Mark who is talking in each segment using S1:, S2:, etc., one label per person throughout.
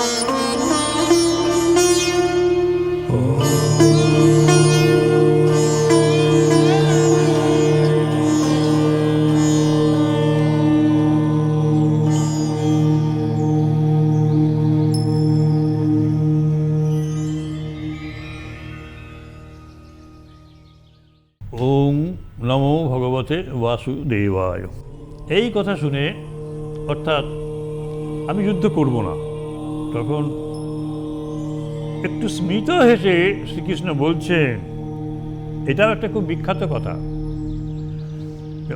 S1: ওং নমো ভগবতে বাসুদেবায়। এই কথা শুনে অর্থাৎ আমি যুদ্ধ করব না। তখন একটু স্মিত হেসে শ্রীকৃষ্ণ বলছেন, এটাও একটা খুব বিখ্যাত কথা।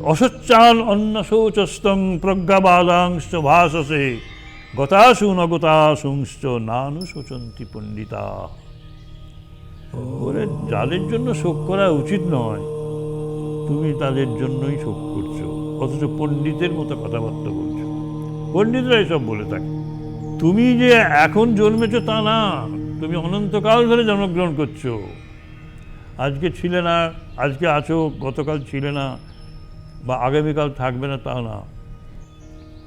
S1: অসচ্চাল অন্ন শৌচস্তং প্রজ্ঞাবাদাংশ ভাসসে, গতাসু নগতাসুংশ্চ নানু শোচন্তি পণ্ডিতা। ওরে, যাদের জন্য শোক করা উচিত নয়, তুমি তাদের জন্যই শোক করছ, অথচ পণ্ডিতের মতো কথাবার্তা বলছো। পণ্ডিতরা এসব বলে থাকে। তুমি যে এখন জন্মেছো তা না, তুমি অনন্তকাল ধরে জন্মগ্রহণ করছ। আজকে ছিলে না, আজকে আছো, গতকাল ছিলে না, বা আগামীকাল থাকবে না তা না।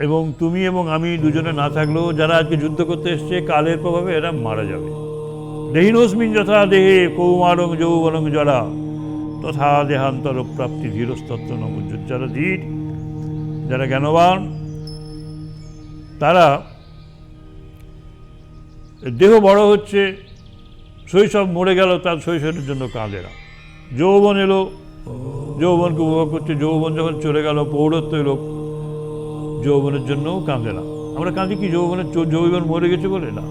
S1: এবং তুমি এবং আমি দুজনে না থাকলেও যারা আজকে যুদ্ধ করতে এসছে, কালের প্রভাবে এরা মারা যাবে। দেহিনোস্মিন যথা দেহে, কৌমারং যৌবনং জরা, তথা দেহান্তর প্রাপ্তি ধীরস্তত্ব যারা ধীর যারা জ্ঞানবান, তারা দেহ বড় হচ্ছে, শৈশব মরে গেল, তার শৈশবের জন্য কাঁদে না। যৌবন এলো, যৌবনকে উপভোগ করছে, যৌবন যখন চলে গেল, পৌরত্ব এলো, যৌবনের জন্যও কাঁদে না। আমরা কাঁদি কি যৌবনের যৌবন মরে গেছে বলে? না।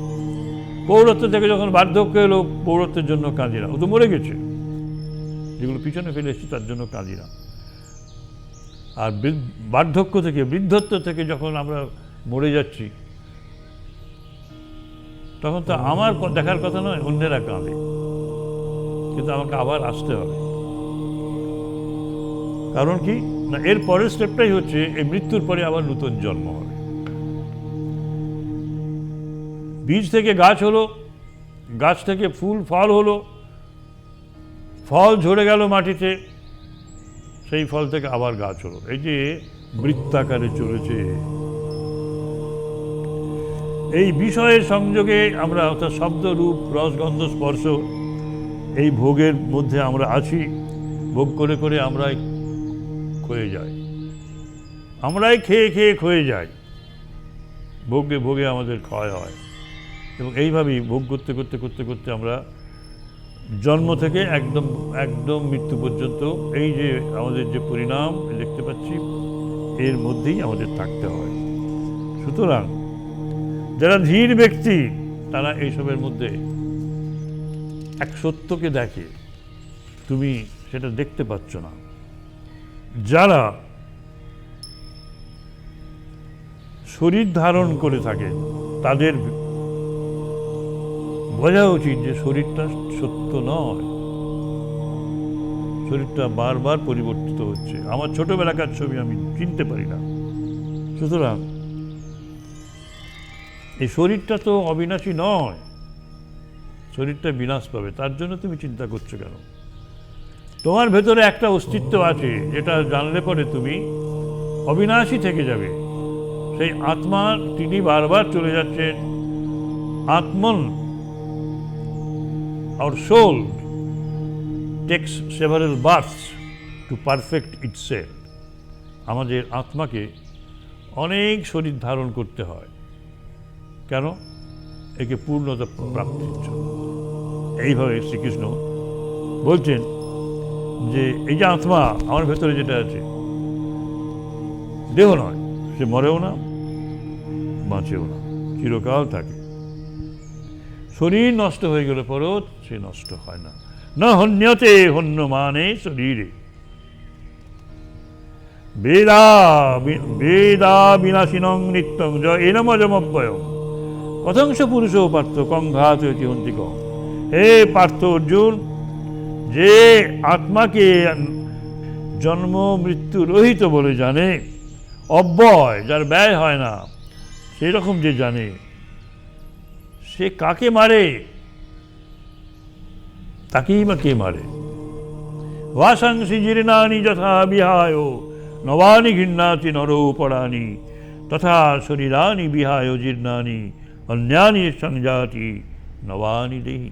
S1: পৌরত্ব থেকে যখন বার্ধক্য এলো, পৌরত্বের জন্য কাঁদি না। ও তো মরে গেছে। যেগুলো পিছনে ফেলে এসেছি, তার জন্য কাঁদি না। আর বার্ধক্য থেকে, বৃদ্ধত্ব থেকে যখন আমরা মরে যাচ্ছি তখন তো আমার দেখার কথা নয়, অন্যেরা কাঁদে। কিন্তু আমাকে আবার আসতে হবে। কারণ কি? না, এর পরের স্টেপটাই হচ্ছে, এই মৃত্যুর পরে আবার নতুন জন্ম হবে। বীজ থেকে গাছ হলো, গাছ থেকে ফুল, ফল হলো, ফল ঝরে গেল মাটিতে, সেই ফল থেকে আবার গাছ হলো। এই যে বৃত্তাকারে চলেছে এই বিষয়ের সংযোগে আমরা অর্থাৎ শব্দ রূপ রসগন্ধ, স্পর্শ, এই ভোগের মধ্যে আমরা আছি। ভোগ করে করে আমরাই ক্ষয়ে যাই। আমরাই খেয়ে খেয়ে ক্ষয়ে যাই। ভোগে ভোগে আমাদের ক্ষয় হয়। এবং এইভাবেই ভোগ করতে করতে করতে করতে আমরা জন্ম থেকে একদম একদম মৃত্যু পর্যন্ত এই যে আমাদের যে পরিণাম, দেখতে পাচ্ছি, এর মধ্যেই আমাদের থাকতে হয়। সুতরাং যারা ধীর ব্যক্তি, তারা এইসবের মধ্যে এক সত্যকে দেখে। তুমি সেটা দেখতে পাচ্ছ না। যারা শরীর ধারণ করে থাকে, তাদের বোঝা উচিত যে শরীরটা সত্য নয়। শরীরটা বারবার পরিবর্তিত হচ্ছে। আমার ছোটবেলাকার ছবি আমি চিনতে পারি না। সুতরাং এই শরীরটা তো অবিনাশী নয়। শরীরটা বিনাশ পাবে, তার জন্য তুমি চিন্তা করছ কেন? তোমার ভেতরে একটা অস্তিত্ব আছে, যেটা জানলে পরে তুমি অবিনাশী থেকে যাবে। সেই আত্মা তিনি বারবার চলে যাচ্ছেন। আত্মন, our soul takes several births to perfect itself আমাদের আত্মাকে অনেক শরীর ধারণ করতে হয়। কেন? একে পূর্ণতা প্রাপ্তির জন্য এইভাবে শ্রীকৃষ্ণ বলছেন যে, এই যে আত্মা, আমার ভেতরে যেটা আছে, দেহ নয়, সে মরেও না, বাঁচেও না, চিরকাল থাকে। শরীর নষ্ট হয়ে গেলে পরেও সে নষ্ট হয় না। না হন্যতে হন্য মানে শরীরে। বেদা বেদা বিনাশিনং নিত্যং জ এনমজমব্যয় কথংশ পুরুষ পার্থ কংঘাত হন্তি কম হে পার্থ অর্জুন, যে আত্মাকে জন্ম মৃত্যু রহিত বলে জানে, অব্যয়, যার ব্যয় হয় না সেই রকম যে জানে, সে কাকে মারে? তাকেই বা কে মারে? বাসাংসি জীর্ণানি যথা বিহায়, নবানি ঘৃণাতি নরৌপড়ানি তথা শরীরানি বিহায় জীর্ণানি। অন্যানি সংজাতি নবানি দেহি